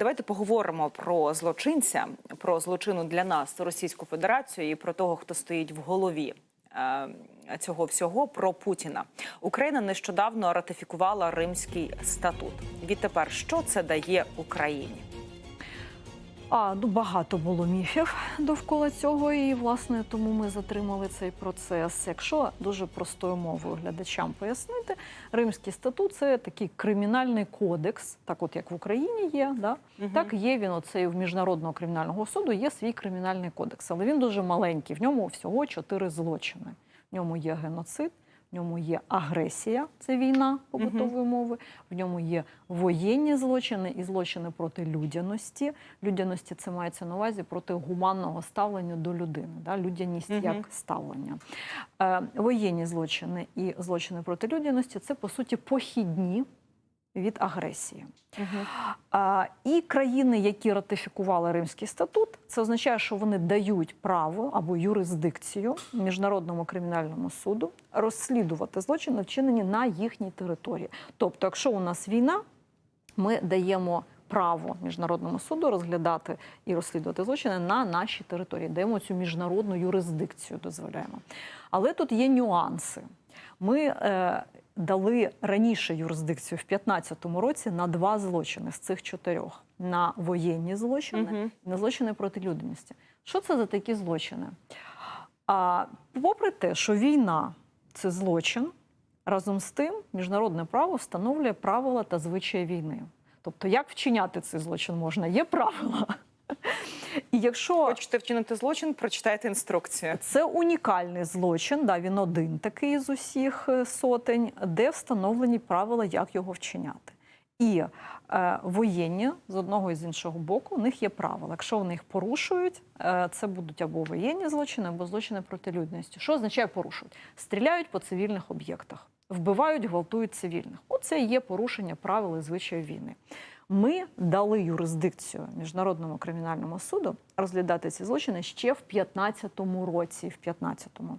Давайте поговоримо про злочинця, про злочину для нас Російську Федерацію і про того, хто стоїть в голові. е, Цього всього про Путіна Україна нещодавно ратифікувала Римський статут. Відтепер що це дає Україні? А ну багато було міфів довкола цього, і власне тому ми затримали цей процес. Якщо дуже простою мовою глядачам пояснити, Римський статут це такий кримінальний кодекс, так от як в Україні є, да Мгм. так є він. Оцей в міжнародного кримінального суду є свій кримінальний кодекс, але він дуже маленький. В ньому всього чотири злочини. В ньому є геноцид. В ньому є агресія, це війна побутової мови. В ньому є воєнні злочини і злочини проти людяності. Людяності це мається на увазі проти гуманного ставлення до людини. Да? Людяність як ставлення. Е, воєнні злочини і злочини проти людяності це по суті похідні від агресії. А, і країни, які ратифікували Римський статут, це означає, що вони дають право або юрисдикцію міжнародному кримінальному суду розслідувати злочини, вчинені на їхній території. Тобто, якщо у нас війна, ми даємо право міжнародному суду розглядати і розслідувати злочини на нашій території, даємо цю міжнародну юрисдикцію, дозволяємо. Але тут є нюанси. Ми е, дали раніше юрисдикцію в 2015 році на два злочини з цих чотирьох: на воєнні злочини Мгм. і на злочини проти людяності. Що це за такі злочини? А попри те, що війна це злочин, разом з тим міжнародне право встановлює правила та звичаї війни. Тобто, як вчиняти цей злочин можна, є правила. Якщо Хочете вчинити злочин, прочитайте інструкцію. це унікальний злочин, да, він один такий з усіх е, сотень, де встановлені правила, як його вчиняти. І е, воєнні з одного і з іншого боку, у них є правила. Якщо вони їх порушують, е, це будуть або воєнні злочини, або злочини проти людяності. Що означає порушують? Стріляють по цивільних об'єктах, вбивають, гвалтують цивільних. Оце є порушення правил і звичаїв війни. Ми дали юрисдикцію міжнародному кримінальному суду розглядати ці злочини ще в 15-му році. В 15-му.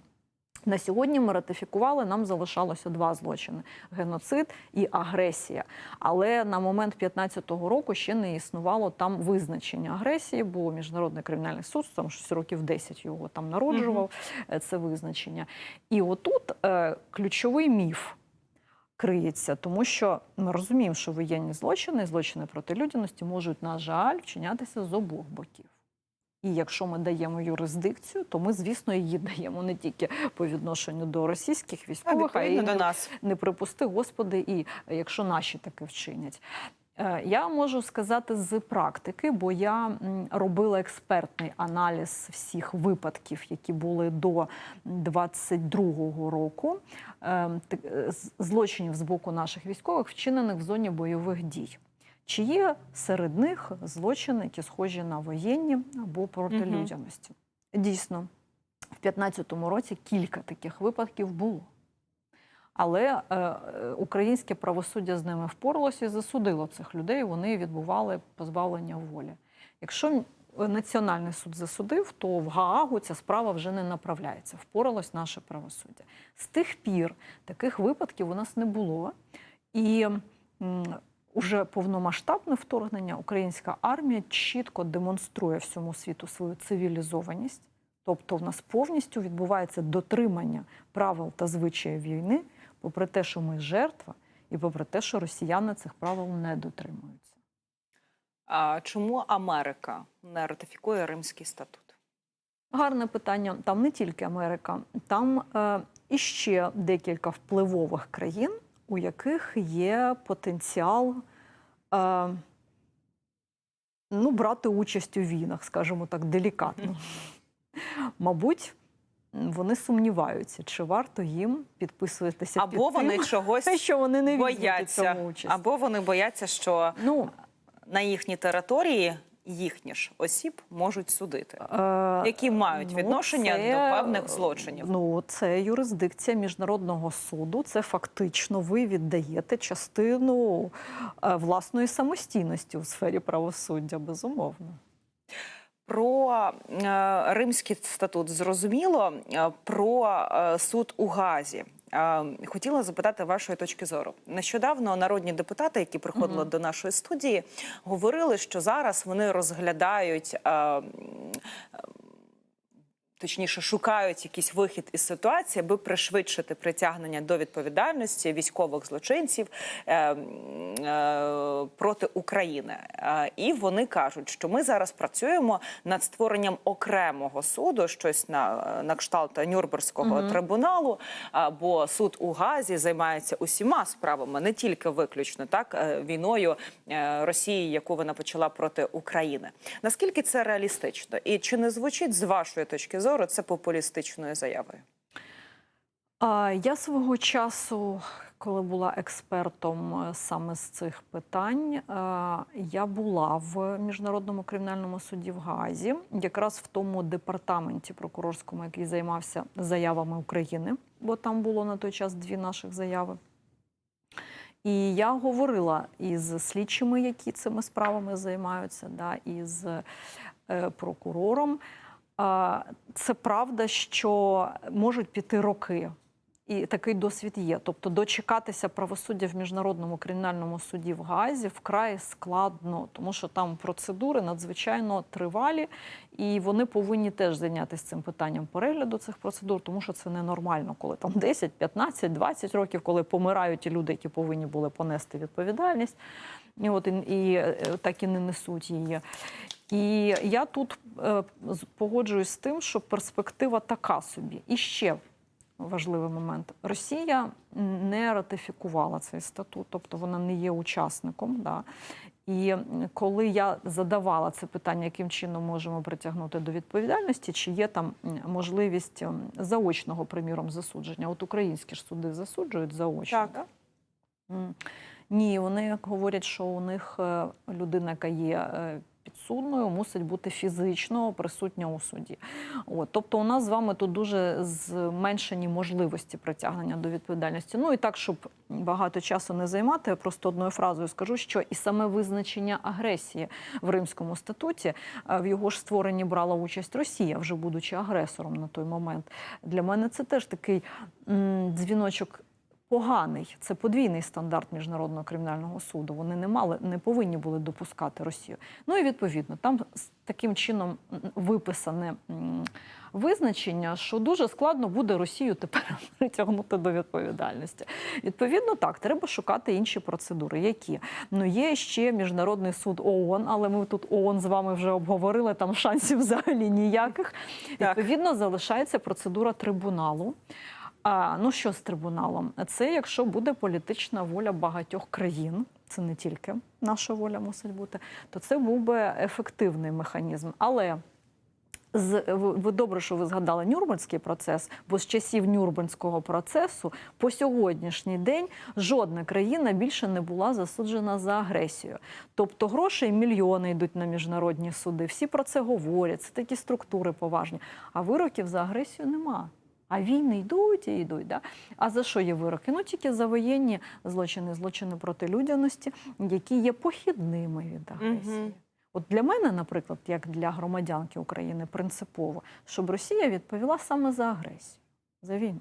На сьогодні ми ратифікували, нам залишалося два злочини: геноцид і агресія. Але на момент 15-го року ще не існувало там визначення агресії, бо міжнародний кримінальний суд там щось років 10 його там народжував е, це визначення. І отут е, ключовий міф криється, тому що ми розуміємо, що воєнні злочини, злочини проти людяності можуть, на жаль, вчинятися з обох боків. І якщо ми даємо юрисдикцію, то ми, звісно, її даємо не тільки по відношенню до російських військових, а й до нас. не припусти, Господи, і якщо наші таке вчинять. Е, Я можу сказати з практики, бо я робила експертний аналіз всіх випадків, які були до 22-го року, е, т- е, злочинів з боку наших військових, вчинених в зоні бойових дій. Чи є серед них злочини, які схожі на воєнні або проти Мгм. людяності? Дійсно, в 2015 році кілька таких випадків було. Але е, е, українське правосуддя з ними впоралося і засудило цих людей. Вони відбували позбавлення волі. Якщо Національний суд засудив, то в Гаагу ця справа вже не направляється. Впоралось наше правосуддя. З тих пір таких випадків у нас не було. І уже повномасштабне вторгнення українська армія чітко демонструє всьому світу свою цивілізованість. Тобто, в нас повністю відбувається дотримання правил та звичаїв війни, попри те, що ми жертва, і попри те, що росіяни цих правил не дотримуються. А чому Америка не ратифікує Римський статут? Гарне питання. Там не тільки Америка, там е, іще декілька впливових країн, у яких є потенціал е, ну, брати участь у війнах, скажімо так, делікатно. Мабуть, вони сумніваються, чи варто їм підписуватися Або під вони тим, чогось що вони не бояться, цьому участь. або вони бояться, що Ну, на їхній території їхні ж осіб можуть судити, е, які мають ну, відношення це, до певних злочинів. Ну, це юрисдикція міжнародного суду. Це фактично ви віддаєте частину е, власної самостійності у сфері правосуддя, безумовно. Про е, Римський статут зрозуміло, про суд у Газі. Хотіла запитати вашої точки зору. Нещодавно народні депутати, які приходили до нашої студії, говорили, що зараз вони розглядають. Точніше, шукають якийсь вихід із ситуації, аби пришвидшити притягнення до відповідальності військових злочинців е, е, проти України. Е, і вони кажуть, що ми зараз працюємо над створенням окремого суду, щось на, на кшталт Нюрнберзького трибуналу. а, Бо суд у Газі займається усіма справами, не тільки виключно так е, війною е, Росії, яку вона почала проти України. Наскільки це реалістично? І чи не звучить з вашої точки зору це популістичною заявою? Я свого часу, коли була експертом е, саме з цих питань, е, я була в міжнародному кримінальному суді в Гаазі, якраз в тому департаменті прокурорському, який займався заявами України, бо там було на той час дві наших заяви. І я говорила із слідчими, які цими справами займаються, да, із е, прокурором. Це правда, що можуть піти роки. І такий досвід є. Тобто дочекатися правосуддя в міжнародному кримінальному суді в Гаазі вкрай складно, тому що там процедури надзвичайно тривалі, і вони повинні теж зайнятися цим питанням перегляду цих процедур, тому що це ненормально, коли там 10, 15, 20 років, коли помирають ті люди, які повинні були понести відповідальність, і от і, і е, так і не несуть її. І я тут е, погоджуюсь з тим, що перспектива така собі. І ще важливий момент: Росія не ратифікувала цей статут, тобто вона не є учасником. Да. І коли я задавала це питання, яким чином можемо притягнути до відповідальності, чи є там можливість заочного, приміром, засудження? От українські ж суди засуджують заочно. Так. Да? Ні, вони говорять, що у них е, людина, яка є е, підсудною, мусить бути фізично присутня у суді. От, тобто, у нас з вами тут дуже зменшені можливості притягнення до відповідальності. Ну і так, щоб багато часу не займати, я просто одною фразою скажу, що і саме визначення агресії в Римському статуті е, в його ж створенні брала участь Росія, вже будучи агресором на той момент. Для мене це теж такий дзвіночок поганий. Це подвійний стандарт міжнародного кримінального суду. Вони не мали, не повинні були допускати Росію. Ну і відповідно, там таким чином виписане визначення, що дуже складно буде Росію тепер притягнути до відповідальності. Відповідно, так треба шукати інші процедури. Які ну є ще міжнародний суд ООН, але ми тут ООН з вами вже обговорили. Там шансів взагалі ніяких. Так. Відповідно, залишається процедура трибуналу. А, ну що з трибуналом? Це якщо буде політична воля багатьох країн, це не тільки наша воля мусить бути, то це був би ефективний механізм. Але з ви, добре, що ви згадали Нюрнберзький процес, бо з часів Нюрнберзького процесу по сьогоднішній день жодна країна більше не була засуджена за агресію. Тобто грошей мільйони йдуть на міжнародні суди. Всі про це говорять. Це такі структури поважні. А вироків за агресію нема. А війни йдуть і йдуть. Да? А за що є вироки? Ну тільки за воєнні злочини, злочини проти людяності, які є похідними від агресії. Угу. От для мене, наприклад, як для громадянки України, принципово, щоб Росія відповіла саме за агресію, за війну.